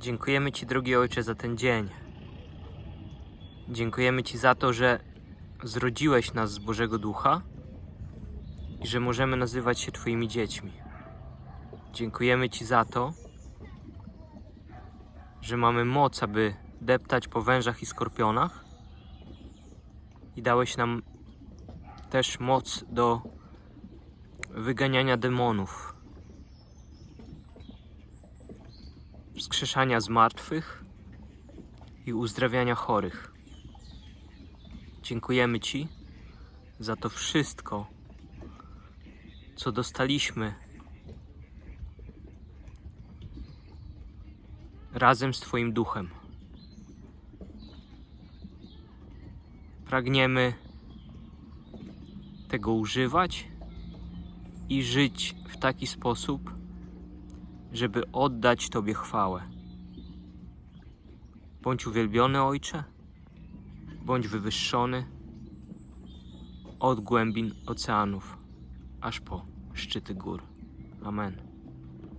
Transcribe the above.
Dziękujemy Ci, drogi Ojcze, za ten dzień. Dziękujemy Ci za to, że zrodziłeś nas z Bożego Ducha i że możemy nazywać się Twoimi dziećmi. Dziękujemy Ci za to, że mamy moc, aby deptać po wężach i skorpionach i dałeś nam też moc do wyganiania demonów, wskrzeszania zmartwych i uzdrawiania chorych. Dziękujemy Ci za to wszystko, co dostaliśmy razem z Twoim duchem. Pragniemy tego używać i żyć w taki sposób, żeby oddać Tobie chwałę. Bądź uwielbiony, Ojcze, bądź wywyższony od głębin oceanów aż po szczyty gór. Amen.